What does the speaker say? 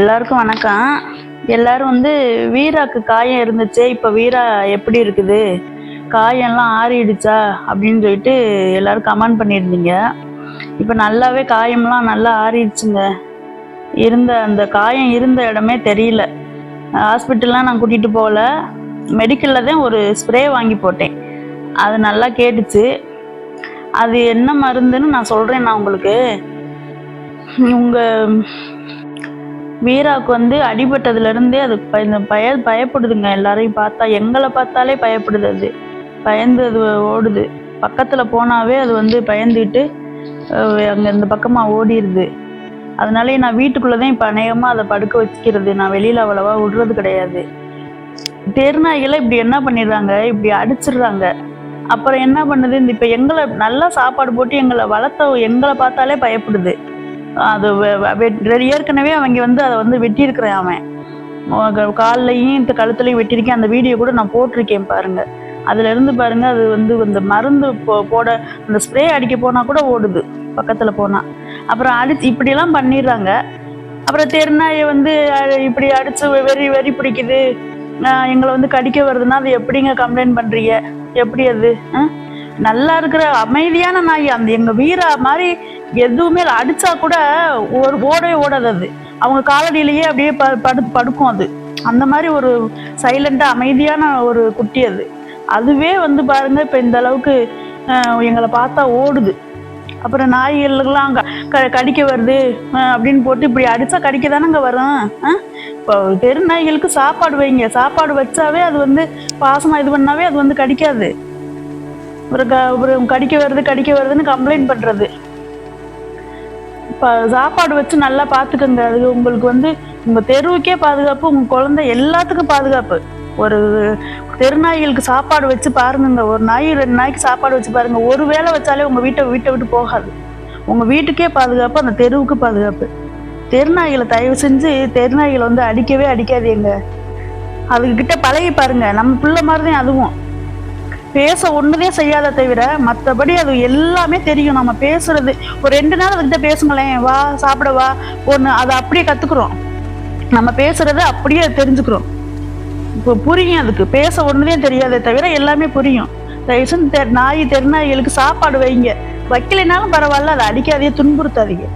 எல்லாருக்கும் வணக்கம். எல்லாரும் வந்து வீராக்கு காயம் இருந்துச்சு இப்போ வீரா எப்படி இருக்குது? காயம்லாம் ஆறிடுச்சா? அப்படின்னு சொல்லிட்டு எல்லாரும் கமெண்ட் பண்ணியிருந்தீங்க. இப்போ நல்லாவே காயம்லாம் நல்லா ஆறிடுச்சுங்க. இருந்த அந்த காயம் இருந்த இடமே தெரியல. ஹாஸ்பிட்டல்லாம் நான் கூட்டிகிட்டு போகல. மெடிக்கலில் தான் ஒரு ஸ்ப்ரே வாங்கி போட்டேன். அது நல்லா கேட்டுச்சு. அது என்ன மருந்துன்னு நான் சொல்கிறேன் நான் உங்களுக்கு. உங்கள் வீராவுக்கு வந்து அடிபட்டதுல இருந்தே அது இந்த பய பயப்படுதுங்க. எல்லாரையும் பார்த்தா எங்களை பார்த்தாலே பயப்படுது அது. பயந்து அது ஓடுது. பக்கத்தில் போனாவே அது வந்து பயந்துட்டு அங்கே இந்த பக்கமாக ஓடிடுது அதனாலே நான் வீட்டுக்குள்ளே தான் இப்போ அநேகமாக அதை படுக்க வச்சுக்கிறது நான் வெளியில் அவ்வளவா விடுறது கிடையாது. தெருநாய்களை இப்படி என்ன பண்ணிடுறாங்க? இப்படி அடிச்சிடுறாங்க. அப்புறம் என்ன பண்ணுது? இந்த இப்போ எங்களை நல்லா சாப்பாடு போட்டு எங்களை வளர்த்த எங்களை பார்த்தாலே பயப்படுது. அது வெ- ஏற்கனவே அவங்க வந்து அதை வந்து வெட்டியிருக்கிறேன் அவன் உங்க கால்லையும் இந்த கழுத்துலையும் வெட்டியிருக்கேன். அந்த வீடியோ கூட நான் போட்டிருக்கேன் பாருங்க. அதுல இருந்து பாருங்க அது வந்து இந்த மருந்து போ- போட அந்த ஸ்ப்ரே அடிக்க போனா கூட ஓடுது பக்கத்துல போனா. அப்புறம் அடிச்சு இப்படிலாம் பண்ணிடுறாங்க. அப்புறம் தெருநாயை வந்து இப்படி அடிச்சு வெறி வெறி பிடிக்குது. எங்களை வந்து கடிக்க வருதுன்னா அது எப்படிங்க கம்ப்ளைண்ட் பண்றீங்க? எப்படி அது நல்லா இருக்கிற அமைதியான நாய் அந்த எங்க வீரா மாதிரி எதுவுமே அடித்தா அடிச்சா கூட ஒரு ஓடவே ஓடாது அது. அவங்க காலடியிலேயே அப்படியே ப- படு படுக்கும் அது. அந்த மாதிரி ஒரு சைலண்டாக அமைதியான ஒரு குட்டி அது. அதுவே வந்து பாருங்க இப்போ இந்த அளவுக்கு எங்களை பார்த்தா ஓடுது. அப்புறம் நாய்களுக்கெல்லாம் அங்கே க- கடிக்க வருது அப்படின்னு போட்டு இப்படி அடித்தா கடிக்க தானங்க வரும்? இப்போ தெரு நாய்களுக்கு சாப்பாடு வைங்க. சாப்பாடு வச்சாவே அது வந்து பாசமாக இது பண்ணாவே அது வந்து கடிக்காது. ஒரு க ஒரு கடிக்க வருது கடிக்க வருதுன்னு கம்ப்ளைண்ட் பண்ணுறது இப்போ சாப்பாடு வச்சு நல்லா பார்த்துக்கோங்க அது உங்களுக்கு வந்து உங்கள் தெருவுக்கே பாதுகாப்பு உங்கள் குழந்தை எல்லாத்துக்கும் பாதுகாப்பு. ஒரு தெருநாய்களுக்கு சாப்பாடு வச்சு பாருங்கங்க. ஒரு நாய் ரெண்டு நாய்க்கு சாப்பாடு வச்சு பாருங்க. ஒரு வேளை வச்சாலே உங்கள் வீட்டை வீட்டை விட்டு போகாது. உங்கள் வீட்டுக்கே பாதுகாப்பு அந்த தெருவுக்கு பாதுகாப்பு. தெருநாய்களை தயவு செஞ்சு தெருநாய்களை வந்து அடிக்கவே அடிக்காதீங்க. அதுக்கிட்ட பழகி பாருங்க. நம்ம பிள்ளை மாதிரி தான் அதுவும். பேச ஒண்ணுதே செய்யாத தவிர மற்றபடி அது எல்லாமே தெரியும். நம்ம பேசுறது ஒரு ரெண்டு நாள் அதுகிட்ட பேசுங்களேன் வா சாப்பிட வா ஒன்று அதை அப்படியே கத்துக்கிறோம். நம்ம பேசுறத அப்படியே தெரிஞ்சுக்கிறோம். இப்போ புரியும் அதுக்கு. பேச ஒண்ணுதே தெரியாதே தவிர எல்லாமே புரியும். தயவுசெய்து தெ நாய் தெருநாய்களுக்கு சாப்பாடு வைங்க. வைக்கலைனாலும் பரவாயில்ல அதை அடிக்காதே துன்புறுத்தாதீங்க.